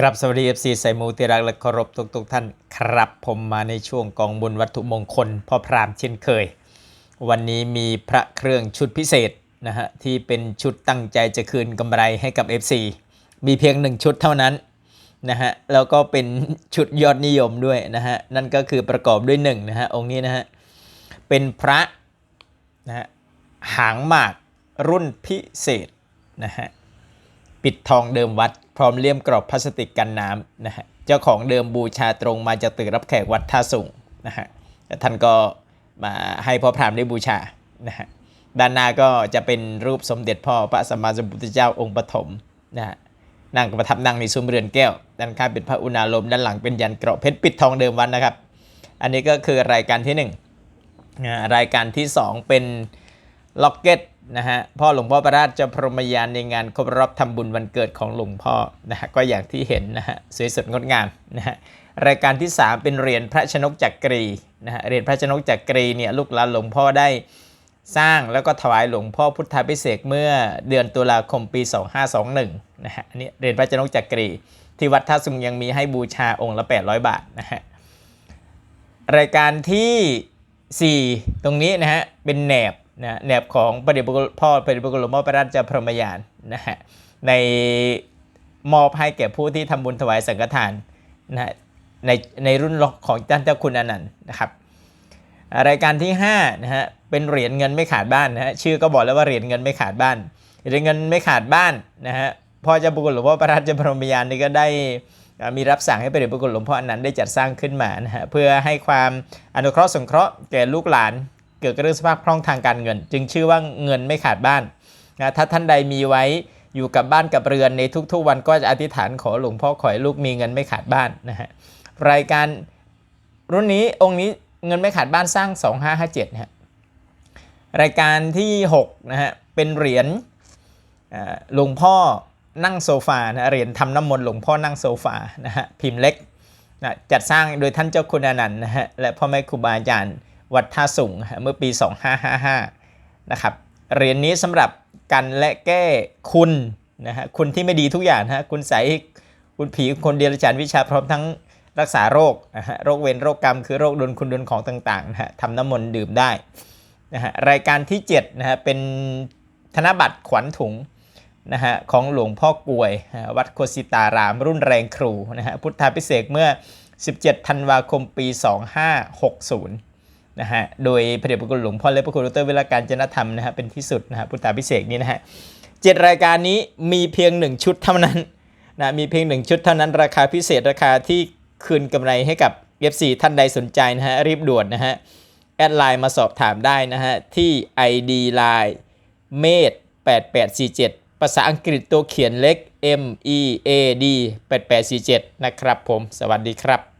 ครับสวัสดี FC ใส่มูติรักและเคารพทุกทุกๆท่านครับผมมาในช่วงกองบุญวัตถุมงคลพ่อพรามเช่นเคย วันนี้มีพระเครื่องชุดพิเศษนะฮะที่เป็นชุดตั้งใจจะคืนกำไรให้กับ FC มีเพียงหนึ่งชุดเท่านั้นนะฮะแล้วก็เป็นชุดยอดนิยมด้วยนะฮะนั่นก็คือประกอบด้วยหนึ่งนะฮะองค์นี้นะฮะเป็นพระนะฮะหางหมากรุ่นพิเศษนะฮะ ปิดทองเดิมวัด พร้อมเลี่ยมกรอบพลาสติกกันน้ำนะฮะเจ้าของเดิมบูชาตรงมาจากตึกรับแขกวัดท่าสุงนะฮะท่านก็มาให้พ่อพรามได้บูชานะฮะด้านหน้าก็จะเป็นรูปสมเด็จพ่อพระสัมมาสัมพุทธเจ้าองค์ปฐมนะฮะนั่งประทับนั่งในซุ้มเรือนแก้ว ด้านข้างเป็นพระอุณาโลมด้านหลังเป็นยันเกราะเพชรปิดทองเดิมวัดนะครับ อันนี้ก็คือรายการที่หนึ่งอ่ารายการที่ 2 เป็นล็อกเก็ต นะฮะพ่อหลวงพ่อประราชจะพรหมยานในงานครบรอบทำบุญวันเกิดของหลวงพ่อนะฮะก็อย่างที่เห็นนะฮะสวยสดงดงามนะฮะรายการที่ 3 เป็นเหรียญพระชนกจักรีนะฮะเหรียญพระชนกจักรีเนี่ยลูกหลานหลวงพ่อได้สร้างแล้วก็ถวายหลวงพ่อพุทธาพิเศษกเมื่อเดือนตุลาคมปี 2521นะฮะอันนี้เหรียญพระชนกจักรี ที่วัดท่าสุงยังมีให้บูชาองค์ละ 800 บาทนะฮะรายการที่ 4 ตรงนี้นะฮะเป็นแหนบ นะแนบของพระเดชพระคุณพ่อพระเดชพระคุณหลวงพ่อพระราชพรหมยานนะฮะในมอบให้แก่ผู้ที่ทำบุญถวายสังฆทานนะฮะในในรุ่นของท่านเจ้าคุณอนันต์นะครับรายการที่5นะฮะเป็นเหรียญเงินไม่ขาดบ้านนะฮะชื่อก็บอกแล้วว่าเหรียญเงินไม่ขาดบ้านเหรียญเงินไม่ขาดบ้านนะฮะพ่อเจ้าพระคุณหลวงพ่อพระราชพรหมยานนี่ก็ได้มีรับสั่งให้พระเดชพระคุณหลวงพ่ออนันต์ได้จัดสร้างขึ้นมานะฮะเพื่อให้ความอนุเคราะห์สงเคราะห์แก่ลูกหลาน เกี่ยวกับเรื่องสภาพคล่องทางการเงิน จึงชื่อว่าเงินไม่ขาดบ้านนะถ้าท่านใดมีไว้อยู่กับบ้านกับเรือนในทุกๆวันก็จะอธิษฐานขอหลวงพ่อขอให้ลูกมีเงินไม่ขาดบ้านนะฮะรายการรุ่นนี้องค์นี้เงินไม่ขาดบ้านสร้าง 2557นะฮะรายการที่6นะฮะเป็นเหรียญหลวงพ่อนั่งโซฟานะเหรียญทำน้ำมนต์หลวงพ่อนั่งโซฟานะฮะพิมพ์เล็กนะจัดสร้างโดยท่านเจ้าคุณอนันต์นะฮะและพ่อแม่ครูบาอาจารย์ วัดท่าสุงเมื่อปี 2555 นะครับเหรียญนี้สำหรับกันและแก้คุณนะฮะคุณที่ไม่ดีทุกอย่างนะฮะคุณใสคุณผีคนเดียรจารย์วิชาพร้อมทั้งรักษาโรคนะฮะโรคเวรโรคกรรมคือโรคโดนคุณโดนของต่างๆนะฮะทำน้ำมนต์ดื่มได้นะฮะรายการที่7นะฮะเป็นธนบัตรขวัญถุงนะฮะของหลวงพ่อกวยฮะวัดโคสิตารามรุ่นแรงครูนะฮะพุทธาพิเศษเมื่อ 17 ธันวาคมปี 2560 นะฮะโดยพระเดชพระคุณหลวงพ่อและพระคุณดรเวลาการจนธรรมนะฮะเป็นที่สุดนะฮะพุทธาพิเศษนี้นะฮะเจ็ดรายการนี้มีเพียง 1 ชุดเท่านั้นนะมีเพียง 1 ชุดเท่านั้นราคาพิเศษราคาที่คืนกำไรให้กับ F4 ท่านใดสนใจนะฮะรีบด่วนนะฮะแอดไลน์มาสอบถามได้นะฮะที่ ID Line เมด8847 ภาษาอังกฤษตัวเขียนเล็ก M E A D 8847 นะครับผม สวัสดีครับ